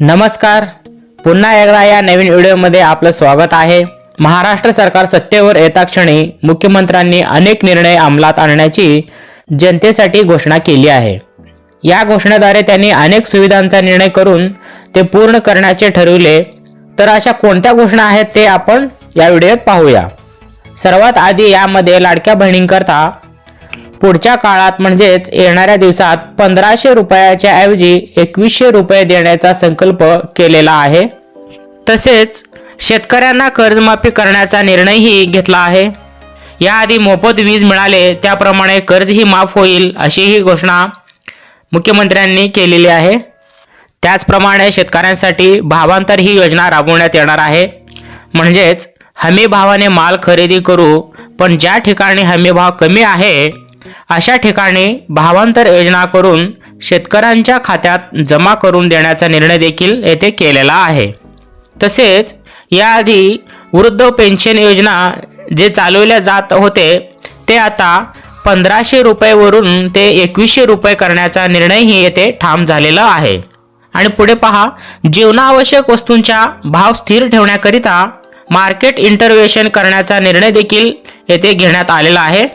नमस्कार. पुन्हा एकदा या नवीन व्हिडिओमध्ये आपलं स्वागत आहे. महाराष्ट्र सरकार सत्तेवर येता क्षणी मुख्यमंत्र्यांनी अनेक निर्णय अंमलात आणण्याची जनतेसाठी घोषणा केली आहे. या घोषणेद्वारे त्यांनी अनेक सुविधांचा निर्णय करून ते पूर्ण करण्याचे ठरविले. तर अशा कोणत्या घोषणा आहेत ते आपण या व्हिडिओत पाहूया. सर्वात आधी यामध्ये लाडक्या बहिणींकरता पुढच्या काळात म्हणजेच येणाऱ्या दिवसात पंधराशे रुपयाच्या ऐवजी एकवीसशे रुपये देण्याचा संकल्प केलेला आहे. तसेच शेतकऱ्यांना कर्जमाफी करण्याचा निर्णयही घेतला आहे. याआधी मोफत वीज मिळाले त्याप्रमाणे कर्जही माफ होईल अशीही घोषणा मुख्यमंत्र्यांनी केलेली आहे. त्याचप्रमाणे शेतकऱ्यांसाठी भावांतर ही योजना राबवण्यात येणार आहे. म्हणजेच हमी भावाने माल खरेदी करू पण ज्या ठिकाणी हमी भाव कमी आहे अशा ठिकाणी भावांतर योजना करून शेतकऱ्यांच्या खात्यात जमा करून देण्याचा निर्णय देखील येथे केलेला आहे. तसेच याआधी वृद्ध पेन्शन योजना जे चालवल्या जात होते ते आता पंधराशे रुपयेवरून ते एकवीसशे रुपये करण्याचा निर्णयही येथे ठाम झालेला आहे. आणि पुढे पहा जीवनावश्यक वस्तूंच्या भाव स्थिर ठेवण्याकरिता मार्केट इंटरव्हेशन करण्याचा निर्णय देखील येथे घेण्यात आलेला आहे.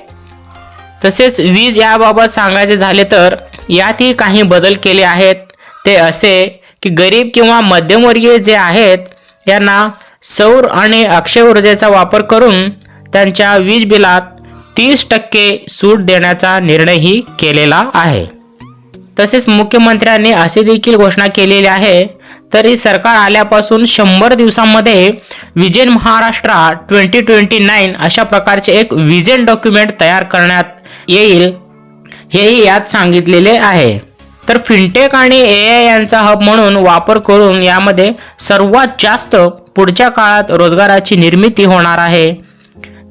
तसेच वीज याबाबत सांगायचे झाले तर यातही काही बदल केले आहेत. ते असे की गरीब किंवा मध्यमवर्गीय जे आहेत यांना सौर आणि अक्षय ऊर्जेचा वापर करून त्यांच्या वीज बिलात तीस टक्के सूट देण्याचा निर्णयही केलेला आहे. तसेच मुख्यमंत्र्यांनी असे देखील घोषणा केलेली आहे तरी सरकार आल्यापासून शंभर दिवसांमध्ये vision Maharashtra twenty twenty nine अशा प्रकारचे एक विजन डॉक्युमेंट तयार करण्यात येईल हेही यात सांगितलेले आहे. तर फिनटेक आणि ए आय यांचा हब म्हणून वापर करून यामध्ये सर्वात जास्त पुढच्या काळात रोजगाराची निर्मिती होणार आहे.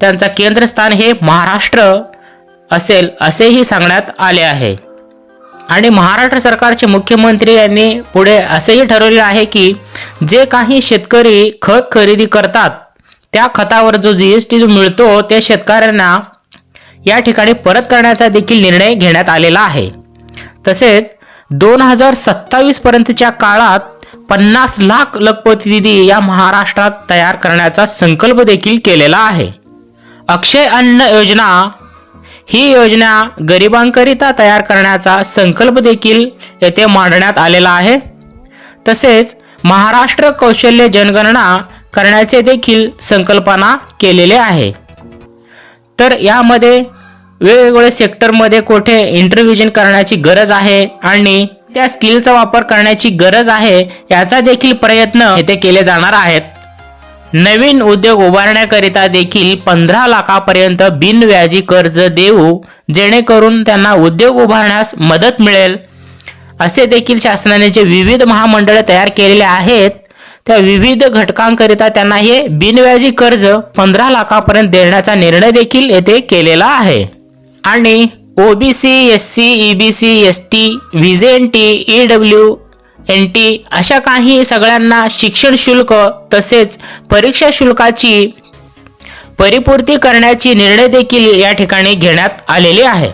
त्यांचा केंद्रस्थान हे महाराष्ट्र असेल असेही सांगण्यात आले आहे. आणि महाराष्ट्र सरकारचे मुख्यमंत्री यांनी पुढे असेही ठरवले आहे की जे काही शेतकरी खत खरेदी करतात त्या खतावर जो जी एस टी जो मिळतो त्या शेतकऱ्यांना या ठिकाणी परत करण्याचा देखील निर्णय घेण्यात आलेला आहे. तसेच दोन हजार सत्तावीस पर्यंतच्या काळात पन्नास लाख लखपती निधी या महाराष्ट्रात तयार करण्याचा संकल्प देखील केलेला आहे. अक्षय अन्न योजना ही योजना गरिबांकरिता तयार करण्याचा संकल्प देखील येथे मांडण्यात आलेला आहे. तसेच महाराष्ट्र कौशल्य जनगणना करण्याचे देखील संकल्पना केलेले आहे. तर यामध्ये वेगवेगळे सेक्टरमध्ये कुठे इंटरव्हिजन करण्याची गरज आहे आणि त्या स्किलचा वापर करण्याची गरज आहे याचा देखील प्रयत्न येथे केले जाणार आहेत. नवीन उद्योग उभारण्याकरिता देखील पंधरा लाखापर्यंत बिनव्याजी कर्ज देऊ जेणेकरून त्यांना उद्योग उभारण्यास मदत मिळेल. असे देखील शासनाने जे विविध महामंडळे तयार केलेले आहेत त्या विविध घटकांकरिता त्यांना हे बिनव्याजी कर्ज पंधरा लाखापर्यंत देण्याचा निर्णय देखील येथे केलेला आहे. आणि OBC S C E B C S T V N T E W N T अशा काही सगळ्यांना शिक्षण शुल्क तसेच परीक्षा शुल्काची परिपूर्ती करण्याची निर्णय देखील या ठिकाणी घेण्यात आलेले आहे.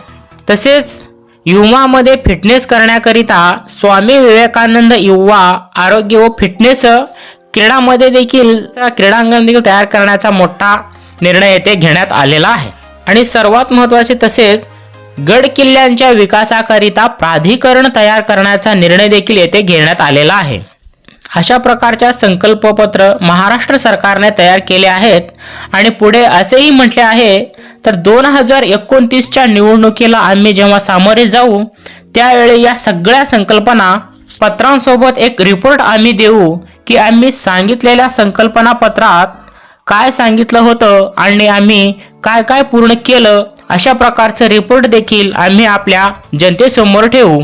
तसेच युवामध्ये फिटनेस करण्याकरिता स्वामी विवेकानंद युवा आरोग्य व फिटनेस क्रीडामध्ये देखील क्रीडांगण देखील तयार करण्याचा मोठा निर्णय येथे घेण्यात आलेला आहे. आणि सर्वात महत्त्वाचे तसेच गड किल्ल्यांच्या विकासाकरिता प्राधिकरण तयार करण्याचा निर्णय देखील येथे घेण्यात आलेला आहे. अशा प्रकारच्या संकल्पपत्र महाराष्ट्र सरकारने तयार केले आहेत आणि पुढे असेही म्हटले आहे तर दोन हजार एकोणतीसच्या निवडणुकीला आम्ही जेव्हा सामोरे जाऊ त्यावेळी या सगळ्या संकल्पना पत्रांसोबत एक रिपोर्ट आम्ही देऊ की आम्ही सांगितलेल्या संकल्पना पत्रात काय सांगितलं होतं आणि आम्ही काय काय पूर्ण केलं अशा प्रकारचं रिपोर्ट देखील आम्ही आपल्या जनतेसमोर ठेवू.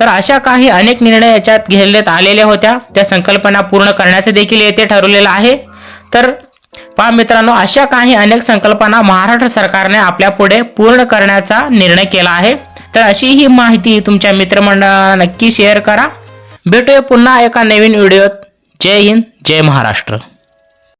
तर अशा काही अनेक निर्णय याच्यात घेण्यात आलेल्या होत्या. त्या संकल्पना पूर्ण करण्याचं देखील येथे ठरवलेलं आहे. तर पहा मित्रांनो अशा काही अनेक संकल्पना महाराष्ट्र सरकारने आपल्या पुढे पूर्ण करण्याचा निर्णय केला आहे. तर अशी ही माहिती तुमच्या मित्रमंडळाला नक्की शेअर करा. भेटूया पुन्हा एका नवीन व्हिडिओत जय हिंद जय महाराष्ट्र.